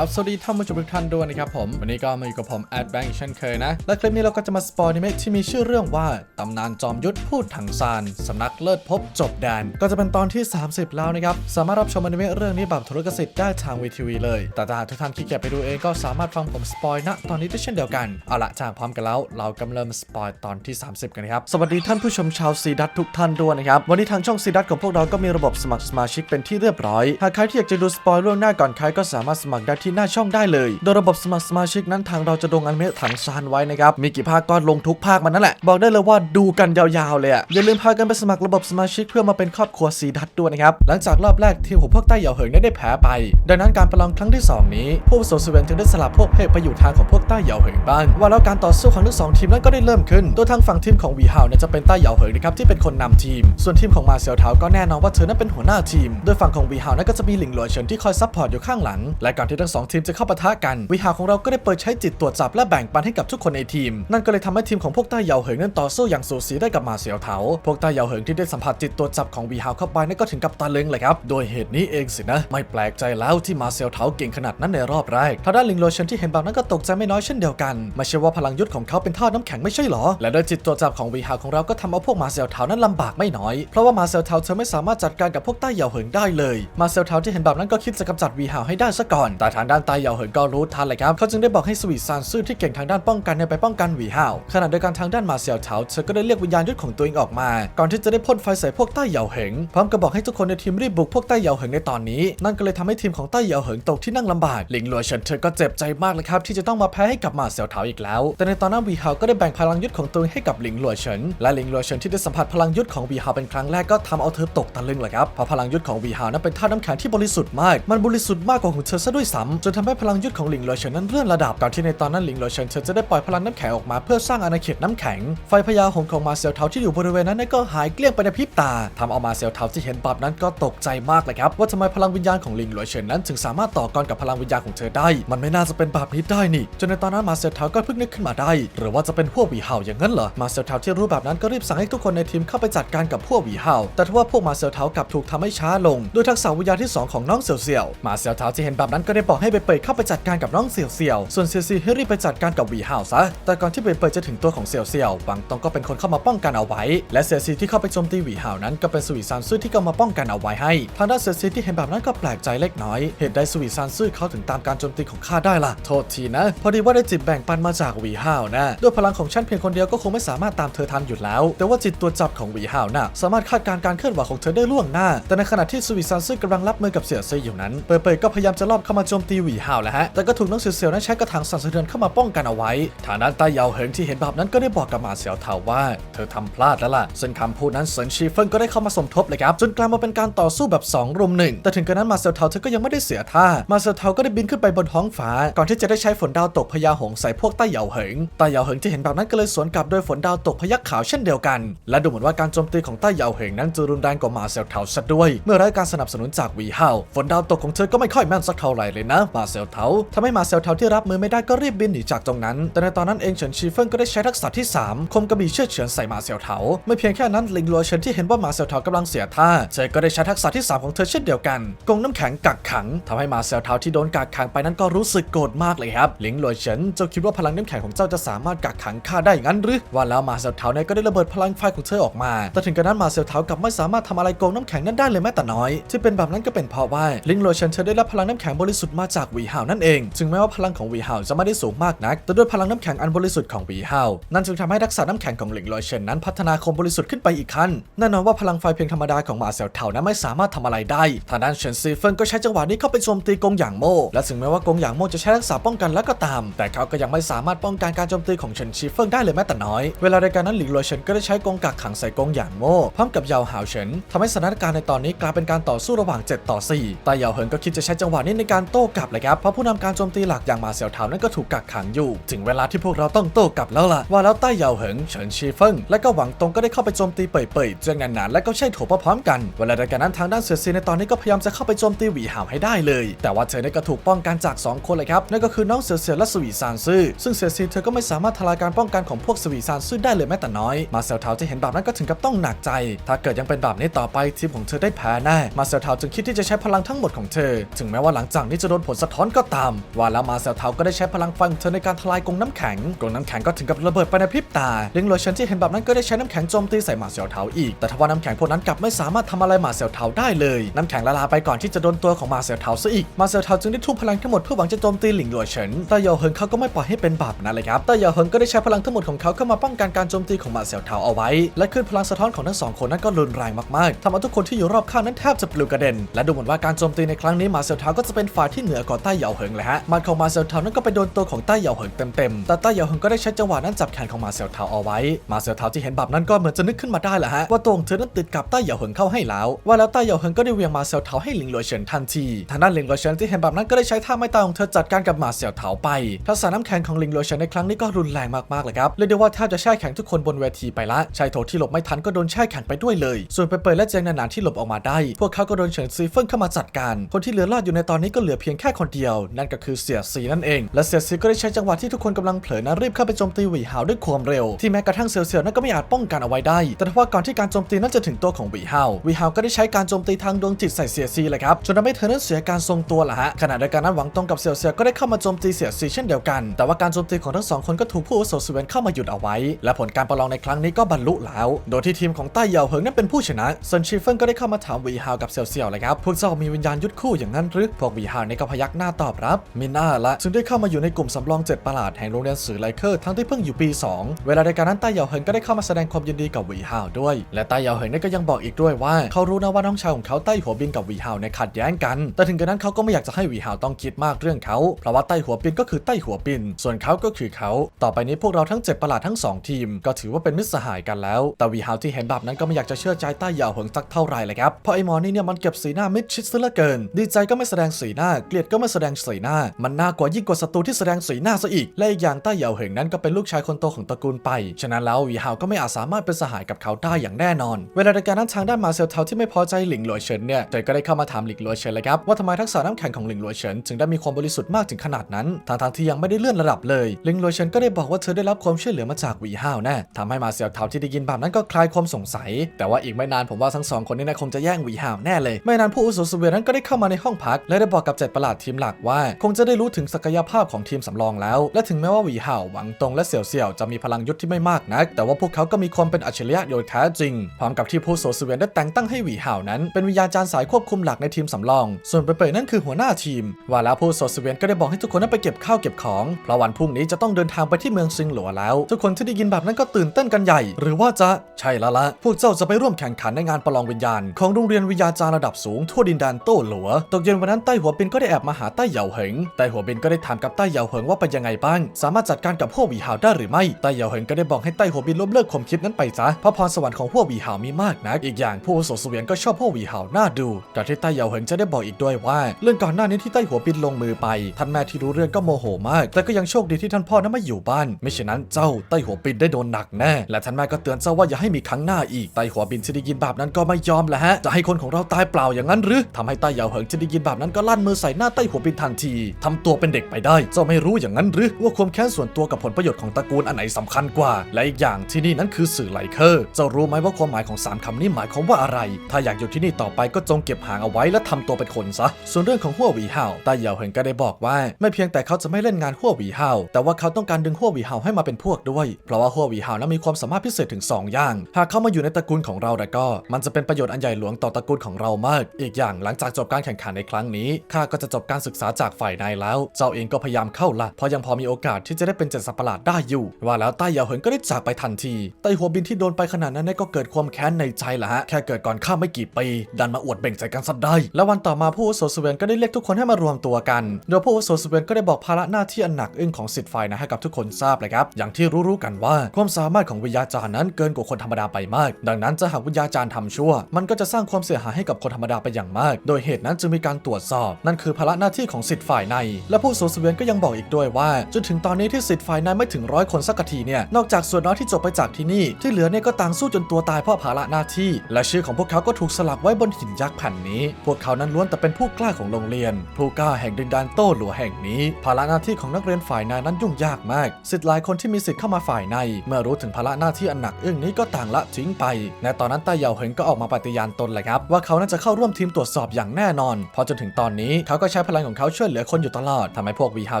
ครับสวัสดีท่านผู้ชมทุกท่านด้วยนะครับผม วันนี้ก็มาอยู่กับผมแอดแบงค์เช่นเคยนะ และคลิปนี้เราก็จะมาสปอยนิเมะที่มีชื่อเรื่องว่า ตำนานจอมยุทธพูดถังซานสำนักเลิศพบจบแดน ก็จะเป็นตอนที่ 30 แล้วนะครับ สามารถรับชมอนิเมะเรื่องนี้แบบธุรกสิทธิ์ได้ทางวีทีวีเลย แต่ถ้าทุกท่านขี้เกียจไปดูเองก็สามารถฟังผมสปอยณตอนนี้ได้เช่นเดียวกัน เอาละจากพร้อมกันแล้ว เรากำลังเริ่มสปอยตอนที่ 30 กันนะครับ สวัสดีท่านผู้ชมชาวซีดัตทุกท่านด้วยนะครับ วันนี้ทางช่องซีดัตของพวกเราก็มีระบบสมัครสมาชิกเป็นที่เรียบร้อย หากใครที่อยากจะดูสปอยล่วงหน้าก่อนใครก็สามารถสมัครได้ทหน้าช่องได้เลย โดยระบบสมัครสมาชิกนั้นทางเราจะลงอนิเมะถังซานไว้นะครับ มีกี่ภาคก็ลงทุกภาคมันนั่นแหละ บอกได้เลยว่าดูกันยาวๆเลยอะอย่าลืมพากันไปสมัครระบบสมาชิกเพื่อมาเป็นครอบครัวซีดัตด้วยนะครับ หลังจากรอบแรกทีมของพวกใต้เหยาเหิงได้ได้แพ้ไป ดังนั้นการประลองครั้งที่สองนี้ผู้อาวุโสเวนจึงได้สลับพวกเพศไปอยู่ทางของพวกใต้เหยาเหิงบ้างว่าแล้วการต่อสู้ของทั้งสองทีมนั้นก็ได้เริ่มขึ้นโดยทางฝั่งทีมของวีฮาวเนี่ยจะเป็นใต้เหยาเหิงนะครับที่เป็นคนนำทีม ส่วนทีมของมาเซียวเทาก็แน่นอนว่าเธอนั้นเป็นหัวหน้าทีม โดยฝั่งของวีฮาวนั้นก็จะมีหลิงหลัวเฉินที่คอยซัพพอร์ตอยู่ข้างหลัง และก่อนที่ทั้งสองทีมจะเข้าปะทะกันวีฮาของเราก็ได้เปิดใช้จิตตรวจจับและแบ่งปันให้กับทุกคนในทีม นั่นก็เลยทำให้ทีมของพวกต้เยาเหิงนั้นต่อสู้อย่างสูสีได้กับมาเซียวเทาพวกต้เยาเหิงที่ได้สัมผัสจิตตรวจจับของวีฮาเข้าไปนั่นก็ถึงกับตะลึงเลยครับโดยเหตุนี้เองสินะไม่แปลกใจแล้วที่มาเซียวเทาเก่งขนาดนั้นในรอบแรกทางด้านลิงหลัวเฉินที่เห็นแบบนั้นก็ตกใจไม่น้อยเช่นเดียวกันไม่ใช่ว่าพลังยุทธของเขาเป็นท่าน้ำแข็งไม่ใช่หรอ และโดยจิตตรวจจับของวีฮาของเราก็ทำเอาพวกมาเซียวเทานั้นลำบากไม่น้อย เพราะว่ามาเซียวเทาเธอไม่สามารถจัดการกับพวกใต้เหยาเหิงได้เลย มาเซียวเทาที่เห็นแบบนั้นก็คิดจะกำจัดวีฮาให้ได้ซะก่อน แต่ทางด้านใต้เหยาเหิงก็รู้ทันเลยครับ เขาจึงได้บอกให้สวีซานซื่อที่เก่งทางด้านป้องกันเนี่ยไปป้องกันวีฮาวขณะเดียวกันทางด้านมาเซียวเทาเธอก็ได้เรียกวิญญาณยุทธของตัวเองออกมา ก่อนที่จะได้พ่นไฟใส่พวกใต้เหยาเหิงพร้อมกับบอกให้ทุกคนในทีมรีบบุกพวกใต้เหยาเหิงในตอนนี้ นั่นก็เลยทำให้ทีมของใต้เหยาเหิงตกที่นั่งลำบากหลิงหลัวเฉินเธอก็เจ็บใจมากเลยครับที่จะต้องมาแพ้ให้กับมาเซียวเทาอีกแล้ว แต่ในตอนนั้นวีฮาวก็ได้แบ่งพลังยุทธของตัวเองให้กับหลิงหลัวเฉินและหลิงหลัวเฉินที่ได้สัมผัสพลังยุทธของวีฮาวเป็นครั้งแรกก็ทำเอาเธอตกตะลึงเลยครับเพราะพลังยุทธของวีฮาวนั้นเป็นธาตุน้ำแข็งที่บริสุทธิ์มากมันบริสุทธิ์มากกว่าของเธอซะด้วยซ้ำจนทำให้พลังยุทธของหลิงหลัวเฉินนั้นเลื่อนระดับก่อนที่ในตอนนั้นหลิงหลัวเฉินเธอจะได้ปล่อยพลังน้ำแข็งออกมาเพื่อสร้างอาณาเขตน้ำแข็ง ไฟพญาหงของมาเซียวเทาที่อยู่บริเวณนั้นก็หายเกลี้ยงไปในพริบตาทำเอามาเซียวเทาที่เห็นแบบนั้นก็ตกใจมากเลยครับว่าทำไมพลังวิญญาณของหลิงหลัวเฉินนั้น ถึงสามารถต่อกรกับพลังวิญญาณของเธอได้ มันไม่น่าจะเป็นแบบนี้ได้นี่ จนในตอนนั้นมาเซียวเทาก็เพิ่งนึกขึ้นมาได้ หรือว่าจะเป็นพวกวีเห่าอย่างนั้นเหรอมาเซียวเทาที่รู้แบบนั้นก็รีบสั่งให้ทุกคนในทีมเข้าไปจัดการกับพวกวีเห่าแต่ทว่าพวกมาเซียวเทากลับถูกทำให้ช้าลงด้วยทักษะวิญญาณที่สองของน้องเสี่ยวเสี่ยวมาเซียวเทาที่เห็นแบบนั้นก็ได้บอกให้เบเปยเข้าไปจัดการกับน้องเสี่ยวเสี่ยวส่วนเซียวซีให้รีบไปจัดการกับหวีเห่าซะ แต่ก่อนที่เบเปยจะถึงตัวของเสี่ยวเสี่ยวบางตองก็เป็นคนเข้ามาป้องกันเอาไว้ และเสี่ยวซีที่เข้าไปโจมตีหวีเห่านั้นก็เป็นสวีซานซื่อที่เข้ามาป้องกันเอาไว้ให้ ทางด้านเสี่ยวซีที่เห็นแบบนั้นก็แปลกใจเล็กน้อย เหตุใดสวีซานซื่อเขาถึงตามการโจมตีของข้าได้ล่ะ โทษทีนะ พอดีว่าได้จิตแบ่งปันมาจากหวีเห่านะ ด้วยพลังของฉันเพียงคนเดียวก็คงไม่สามารถตามเธอทันอยู่แล้ว แต่ว่าจิตตัวจับของหวีห่าน่ะสามารถคาดการการเคลื่อนไหวของเธอได้ล่วงหน้า แต่ในขณะที่สวีซานซื่อกำลังรับมือกับเสี่ยวซีอยู่นั้น เปยเปยก็พยายามจะลอบเข้ามาโจมตีหวีเห่าแล้วฮะ แต่ก็ถูกน้องเสี่ยวเสี่ยวนั้นใช้กระถางสั่นสะเทือนเข้ามาป้องกันเอาไว้ ทางด้านใต้เหยาเหิงที่เห็นแบบนั้นก็ได้บอกกับมาเสี่ยวเทาว่า เธอทำพลาดแล้วล่ะ ซึ่งคำพูดนั้นเซินชีเฟิงก็ได้เข้ามาสมทบเลยครับ จนกลายมาเป็นการต่อสู้แบบ2รุมหนึ่ง แต่ถึงกระนั้นมาเสี่ยวเทาเธอก็ยังไม่ได้เสียท่า มาเสี่ยวเทาก็ได้บินขึ้นไปบนท้องฟ้า ก่อนที่จะได้ใช้ฝนดาวตกพญาหงใส่พวกใต้เหยาเหิง ใต้เหยาเหิงที่เห็นแบบนั้นก็เลยสวนกลับโดยฝนดาวตกพยักขาวเช่นเดียวกัน และดูเหมือนว่าการโจมตีของใต้เยาเหิงนั้นจะรุนแรงกว่ามาเสี่ยวเทาซะด้วย เมื่อไร้การสนับสนุนจากวีเฮาฝนดาวตกของเธอก็ไม่ค่อยแม่นสักเท่าไหร่เลยนะมาเสี่ยวเทาทำให้มาเสี่ยวเทาที่รับมือไม่ได้ก็รีบบินหนีจากตรงนั้น แต่ในตอนนั้นเองเฉินชีเฟิงก็ได้ใช้ทักษะที่ 3 คมกระบี่เชือดเฉือนใส่มาเสี่ยวเทาไม่เพียงแค่นั้นลิงลัวเฉินที่เห็นว่ามาเสี่ยวเทากำลังเสียท่าเธอก็ได้ใช้ทักษะที่ 3 ของเธอเช่นเดียวกันกงน้ำแข็งกักขังทำให้มาเสี่ยวเทาที่โดนกักขังไปนั้นก็รู้สึกโกรธมากเลยครับลิงลัวเฉินเจ้าคิดว่าพลังน้ำแข็งของเจ้าจะสามารถกักขังข้าได้งั้นหรือว่าแล้วมาเสี่ยวเทาเนี่ยก็ได้ระเบิดพลังไฟของเธอออกมา แต่ถึงกระนั้นมาเสี่ยวเทากลับไม่สามารถทำอะไรกงน้ำแข็งนั้นได้เลยแม้แต่น้อย ที่เป็นแบบนั้นก็เป็นเพราะว่าลิงลัวเฉินเธอได้รับพลังน้ำแข็งบริสุทธิ์มาจากหวีเห่านั่นเอง ถึงแม้ว่าพลังของหวีเห่าจะไม่ได้สูงมากนัก แต่ด้วยพลังน้ำแข็งอันบริสุทธิ์ของหวีเห่านั่นจึงทำให้ทักษะน้ำแข็งของหลิงลัวเฉินนั้นพัฒนาคมบริสุทธิ์ขึ้นไปอีกขั้นแน่นอนว่าพลังไฟเพียงธรรมดาของมาเสี่ยวเทานั้นไม่สามารถทำอะไรได้ทางด้านเฉินซีเฟิงก็ใช้จังหวะนี้เข้าไปโจมตีกงหยางโม่และถึงแม้ว่ากงหยางโม่จะใช้ทักษะป้องกันแล้วก็ตาม แต่เขาก็ยังไม่สามารถป้องกันการโจมตีของเฉินซีเฟิงได้เลยแม้แต่น้อย เวลาในการนั้นหลิงลัวเฉินก็ได้ใช้กงกักขังใส่กงหยางโม่พร้อมกับยาหาวเฉินทำให้สถานการณ์ในตอนนี้กลายเป็นการต่อสู้ระหว่าง 7 ต่อ 4 แต่ยาเหินก็คิดจะใช้จังหวะนี้ในการโต้กลับเลยครับ เพราะผู้นำการโจมตีหลักอย่างมาเสี่ยวเทานั้นก็ถูกกักขังอยู่ ถึงเวลาที่พวกเราต้องโต้กลับแล้วล่ะ ว่าแล้วใต้เยาเหิงเฉินชีเฟิงและก็หวังตงก็ได้เข้าไปโจมตีเป่ยๆเจืองหนานๆและก็ใช่โถพร้อมกัน เวลาในการนั้นทางด้านเสือซีในตอนนี้ก็พยายามจะเข้าไปโจมตีหวีหาวให้ได้เลย แต่ว่าเธอเนี่ยก็ถูกป้องกันจากสองคนเลยครับ นั่นก็คือน้องเสือเสือและสวีซานซื่อซึ่งเสือซีเธอก็ไม่สามารถทลายการป้องกันของพวกสวีซานซื่อได้เลยแม้แต่น้อย มาเซลเทาที่เห็นแบบนั้นก็ถึงกับต้องหนักใจ ถ้าเกิดยังเป็นแบบนี้ต่อไปทีมของเธอได้แพ้แน่ มาเซลเทาจึงคิดที่จะใช้พลังทั้งหมดของเธอ ถึงแม้ว่าหลังจากนี้จะโดนผลสะท้อนก็ตาม ว่าแล้วมาเซลเทาก็ได้ใช้พลังไฟของเธอในการทลายกรงน้ำแข็ง กรงน้ำแข็งก็ถึงกับระเบิดไปในพริบตาลิงโลชันที่เห็นแบบนั้นก็ได้ใช้น้ำแข็งโจมตีใส่มาเซลเทาอีก แต่ทว่าน้ำแข็งพวกนั้นกลับไม่สามารถทำอะไรมาเซลเทาได้เลย น้ำแข็งละลายไปก่อนที่จะโดนตัวของมาเซลเทาซะอีก มาเซลเทาจึงได้ทุ่มพลังทั้งหมดเพื่อหวังจะโจมตีลิงโลชันแต่เยาเหิงเขาก็ไม่ปล่อยให้เป็นบาปนั่นเลยครับแต่เยาเหิงก็ได้ใช้พลังทั้งหมดของเขาเข้ามาป้องกันการโจมตีของมาเซลเทาเอาไว้ และขึ้นพลังสะท้อนของทั้งสองคนนั้นก็รุนแรงมากๆทำเอาทุกคนที่อยู่รอบข้างนั้นแทบจะปลิวกระเด็น และดูเหมือนว่าการโจมตีในครั้งนี้มาเซลเทาก็จะเป็นฝ่ายที่เหนือกว่าใต้เหยาเหิงเลยฮะมันของมาเซลเทานั้นก็ไปโดนตัวของใต้เหยาเหิงเต็มๆแต่ใต้เหยาเหิงก็ได้ใช้จังหวะนั้นจับแขนของมาเซลเทาเอาไว้ มาเซลเทาที่เห็นแบบนั้นก็เหมือนจะนึกขึ้นมาได้แหละฮะว่าตัวของเธอนั้นติดกับใต้เหยาเหิงเข้าให้แล้วว่าแล้วใต้เหยาเหิงก็ได้เวียงมาเซลเทาให้หลิงหลวยเฉินทันทีทางด้านหลิงหลวยเฉินที่เห็นแบบนั้นก็ได้ใช้ท่าไม้ตายของเธอจัดการกับมาเซลเทาไปทักษะน้ำแข็งของหลิงหลวยเฉินในครั้งนี้ก็รุนแรงมากๆเลยครับเรียกได้ว่าแทบจะแช่แข็งทุกคนบนเวทีไปละชายโถที่หลบไม่ทันก็โดนแช่แข็งไปด้วยเลย ส่วนเปเปและเจงนานๆที่หลบออกมาได้ พวกเขาก็โดนเฉินซีเฟิงเข้ามาจัดการ คนที่เหลือรอดอยู่ในตอนนี้ก็เหลือเพียงแค่คนเดียว นั่นก็คือเสียซีนั่นเอง และเสียซีก็ได้ใช้จังหวะที่ทุกคนกำลังเผลอนะรีบเข้าไปโจมตีหวีหาวด้วยความเร็ว ที่แม้กระทั่งเซียวเซียวนั้นก็ไม่อาจป้องกันเอาไว้ได้ แต่ทว่าก่อนที่การโจมตีนั้นจะถึงตัวของหวีหาวหวีหาวก็ได้ใช้การโจมตีทางดวงจิตใส่เสียซีเลยครับจนทำให้เธอนั้นเสียการทรงตัวละฮะขณะเดียวกันนั้นหวังตรงกับเซียวเซียวก็ได้เข้ามาโจมตีเสียซีเช่นเดียวกัน แต่ว่าการโจมตีของทั้งสองคนก็ถูกผู้อาวุโสสเวนเข้ามาหยุดเอาไว้ และผลการประลองในครั้งนี้ก็บรรลุแล้ว โดยที่ทีมของใต้เยาเหิงนั้นเป็นผู้ชนะส่วนชีเฟิงก็ได้เข้ามาถามวีหาวกับเซียวเซียวเลยครับพวกเจ้ามีวิญญาณยุดคู่อย่างนั้นหรือพวกวีหาวนี่ก็พยักหน้าตอบรับมีหน้าละจึงได้เข้ามาอยู่ในกลุ่มสำรองเจ็ดประหลาดแห่งโรงเรียนสื่อไลเคอร์ทั้งที่เพิ่งอยู่ปี 2 เวลาในการนั้นใต้เหยาเหิงก็ได้เข้ามาแสดงความยินดีกับวีหาวด้วย และใต้เหยาเหิงนี่ก็ยังบอกอีกด้วยว่า เขารู้นะว่าน้องชายของเขาใต้หัวบินกับวีหาวในขัดแย้งกัน แต่ถึงกระนั้นเขาก็ไม่อยากจะให้วีหาวต้องคิดมากเรื่องเขา เพราะว่าใต้หัวบินก็คือใต้หัวบิน ส่วนเขาก็คือเขา ต่อไปนี้พวกเราทั้งเจ็ดประหลาดทั้งสองทีม ก็ถือว่าเป็นมิตรสหายกันแล้ว แต่วีหาวที่เห็นแบบนั้นก็ไม่อยากจะเชื่อใจใต้เหยาเหิงสักเท่าไหร่เลยครับ เพราะไอ้หมอนี่เนี่ยมันเก็บสีหน้ามิดชิดซะเหลือเกิน ดีใจก็ไม่แสดงสีหน้าเกลียดก็ไม่แสดงสีหน้า มันน่ากว่ายิ่งกว่าศัตรูที่แสดงสีหน้าซะอีก และอีกอย่างใต้เหยาเหิงนั้นก็เป็นลูกชายคนโตของตระกูลไป ฉะนั้นแล้วหวีหาวก็ไม่อาจสามารถเป็นสหายกับเขาได้อย่างแน่นอน เวลาในการนั้นทางด้านมาเซลเทาที่ไม่พอใจหลิงหลวยเฉินเนี่ยเธอก็ได้เข้ามาถามหลิงหลวยเฉินเลยครับว่าทำไมทักษะน้ำแข็งของหลิงหลวยเฉินถึงได้มีความบริสุทธิ์มากถึงขนาดนั้นทางทางที่ยังไม่ได้เลื่อนระดับเลยหลิงหลวยเฉินก็ได้บอกว่าเธอได้รับความช่วยเหลือมาจากหวีหาวแน่ทำให้มาเซลเทาที่ได้ยินแบบนั้นก็คลายความสงสัย แต่ว่าอีกไม่นานผมว่าทั้งสองคนนี้นะคงจะแย่งหวีหาวแน่เลยไม่นานผู้อุโสสเวียนั้นก็ได้เข้ามาในห้องพักและได้บอกกับเจ็ดประหลาดทีมหลักว่า คงจะได้รู้ถึงศักยภาพของทีมสำรองแล้ว และถึงแม้ว่าหวีห่าหวังตรงและเสี่ยวเสี่ยวจะมีพลังยุทธที่ไม่มากนัก แต่ว่าพวกเขาก็มีความเป็นอัจฉริยะโดยแท้จริง พร้อมกับที่ผู้อาวุโสสเวียนได้แต่งตั้งให้หวีห่านั้น เป็นวิญญาจารย์สายควบคุมหลักในทีมสำรอง ส่วนเปเปยนั่นคือหัวหน้าทีม ว่าแล้วผู้อาวุโสสเวียนก็ได้บอกให้ทุกคนนั้นไปเก็บข้าวเก็บของ เพราะวันพรุ่งนี้จะต้องเดินทางไปที่เมืองซิงหลัวแล้ว ทุกคนที่ได้ยินแบบนั้นก็ตื่นเต้นกันใหญ่ หรือว่าจะใช่แล้วละพวกเจ้าจะไปร่วมแข่งขันในงานประลองวิญญาณ ของโรงเรียนวิญญาจารย์ระดับสูงทั่วดินแดนโต้หลัวตกเย็นวันนั้นใต้หัวบินก็ได้อบมาหาใต้เหยาเหิงใต้หัวบินก็ได้ถามกับใต้เหยาเหิงว่าเป็นยังไงบ้าง สามารถจัดการกับพวกหวีหาวได้หรือไม่ใต้เหยาเหิงก็ได้บอกให้ใต้หัวบินล้มเลิกความคิดนั้นไปซะเพราะพรสวรรค์ของพวกหวีหาวมีมากนักอีกอย่างผู้อาวุโสเสวียนก็ชอบพวกหวีหาวน่าดูแต่ที่ใต้เหยาเหิงจะได้บอกอีกด้วยว่า เรื่องก่อนหน้านี้ที่ใต้หัวบินลงมือไปท่านแม่ที่รู้เรื่องก็โมโหมาก แต่ก็ยังโชคดีที่ท่านพ่อนั้นไม่อยู่บ้าน ไม่เช่นนั้นเจ้าใต้หัวบินได้โดนหนักแน่และท่านแม่ก็เตือนเจ้าว่าอย่าให้มีครั้งหน้าอีกใต้หัวบินที่ได้ยินแบบนั้นก็ไม่ยอมแหละฮะจะให้คนของเราตายเปล่าอย่างนั้นหรือทำให้ใต้เหยาเหิงที่ได้ยินแบบนั้นก็ลั่นมือใส่หน้าใต้หัวบินทันทีทำตัวเป็นเด็กไปได้เจ้าไม่รู้อย่างนั้นหรือว่าความแค้นส่วนตัวกับผลประโยชน์ของตระกูลอันไหนสำคัญกว่า และอีกอย่างที่นี่นั้นคือสื่อไลเคอร์เจ้ารู้ไหมว่าความหมายของสามคำนี้หมายความว่าอะไร ถ้าอยากอยู่ที่นี่ต่อไปก็จงเก็บหางเอาไว้และทำตัวเป็นคนซะ ส่วนเรื่องของหัววีเห่าต้เหยาเหิงก็ได้บอกว่า ไม่เพียงแต่เขาจะไม่เล่นงานหัววีเห่าแต่ว่าเขาต้องการดึงหัววีเห่าให้มาเป็นพวกด้วย เพราะว่าหัววีเห่านั้นมีความสามารถพิเศษถึงสองอย่าง หากเข้ามาอยู่ในตระกูลของเราแล้วก็ มันจะเป็นประโยชน์อันใหญ่หลวงต่อตระกูลของเรามาก อีกอย่างหลังจากจบการแข่งขันในครั้งนี้ข้าก็จะจบการศึกษาจากฝ่ายในแล้ว เจ้าเองก็พยายามเข้าละเพราะยังพอมีโอกาสที่จะได้เป็นเจ็ดสัตว์ประหลาดได้อยู่ ว่าแล้วใต้เหยาเหินก็ได้จากไปทันทีใต้หัวบินที่โดนไปขนาดนั้นก็เกิดความแค้นในใจละฮะแค่เกิดก่อนข้าไม่กี่ปีดันมาอวดเบ่งใจกันซะได้ แล้ววันต่อมาผู้อาวุโสสเวนก็ได้เรียกทุกคนให้มารวมตัวกัน โดยผู้อาวุโสสเวนก็ได้บอกภาระหน้าที่อันหนักอึ้งของสิทธิ์ฝ่ายนะให้กับทุกคนทราบเลยครับอย่างที่รู้ๆกันว่าความสามารถของวิญญาจารย์นั้นเกินกว่าคนธรรมดาไปมาก ดังนั้นจะหากวิญญาจารย์ทำชั่ว มันก็จะสร้างความเสียหายให้กับคนธรรมดาไปอย่างมาก โดยเหตุนั้นจึงมีการตรวจสอบ นั่นคือระหน้าที่ของสิทธิ์ฝ่ายใน และผู้อาวุโสสเวนก็ยังบอกอีกด้วยว่า จนถึงตอนนี้ที่สิทธิ์ฝ่ายในไม่ถึงร้อยคนสักทีเนี่ยนอกจากส่วนน้อยที่จบไปจากที่นี่ ที่เหลือเนี่ยก็ต่างสู้จนตัวตายเพราะภาระหน้าที่ และชื่อของพวกเขาก็ถูกสลักไว้บนหินยักษ์แผ่นนี้ พวกเขานั้นล้วนแต่เป็นผู้กล้าของโรงเรียน ผู้กล้าแห่งดินแดนโต้หลัวแห่งนี้ ภาระหน้าที่ของนักเรียนฝ่ายในนั้นยุ่งยากมากสิทธิ์หลายคนที่มีสิทธิ์เข้ามาฝ่ายใน เมื่อรู้ถึงภาระหน้าที่อันหนักอึ้งนี้ก็ต่างละทิ้งไปในตอนนั้นต้เหยาเหิงก็ออกมาปฏิญาณตนเลยครับว่าเขานั้นจะเข้าร่วมทีมตรวจสอบอย่างแน่นอนพอจนถึงตอนนี้เขาก็ก็ใช้พลังของเขาช่วยเหลือคนอยู่ตลอดทำให้พวกวีฮาว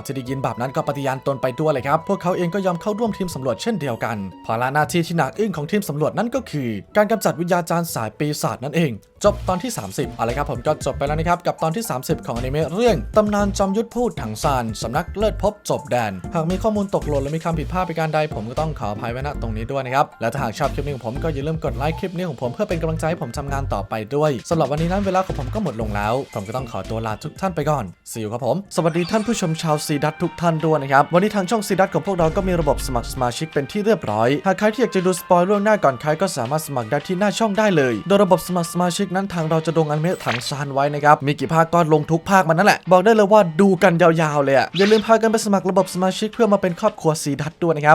ที่ได้ยินแบบนั้นก็ปฏิญาณตนไปด้วยเลยครับ พวกเขาเองก็ยอมเข้าร่วมทีมสำรวจเช่นเดียวกันภาระหน้าที่ที่หนักอึ้งของทีมสำรวจนั้นก็คือ การกำจัดวิญญาจารย์สายปีศาจนั่นเองจบตอนที่ 30อาละครับผมก็จบไปแล้วนะครับ กับตอนที่ 30 ของอนิเมะเรื่องตำนานจอมยุทธพูดถังซานสำนักเลิศพบจบแดน หากมีข้อมูลตกหล่นหรือมีคำผิดพลาดปการใดผมก็ต้องขออภัยไว้ณตรงนี้ด้วยนะครับ และถ้าหากชอบคลิปนี้ของผมก็อย่าลืมกดไลค์คลิปนี้ของผมเพื่อเป็นกำลังใจให้ผมทำงานต่อไปด้วยสำหรับวันนี้นั้นเวลาของผมก็หมดลงแล้ว ผมก็ต้องขอตัวลาทุกท่านไปก่อนสิวครับผมสวัสดีท่านผู้ชมชาวซีดัตทุกท่านด้วยนะครับวันนี้ทางช่องซีดัตของพวกเราก็มีระบบสมัครสมาชิกเป็นที่เรียบร้อยหากใครที่อยากจะดูสปอยล่วงหน้าก่อนใครก็สามารถสมัครได้ที่หน้าช่องได้เลย โดยระบบสมัครสมาชิกนั้นทางเราจะดงอนิเมะถังซานไว้นะครับมีกี่ภาคก็ลงทุกภาคมันนั่นแหละ บอกได้เลยว่าดูกันยาวๆเลยอะอย่าลืมพากันไปสมัครระบบสมาชิกเพื่อมาเป็นครอบครัวซีดัตด้วยนะครับ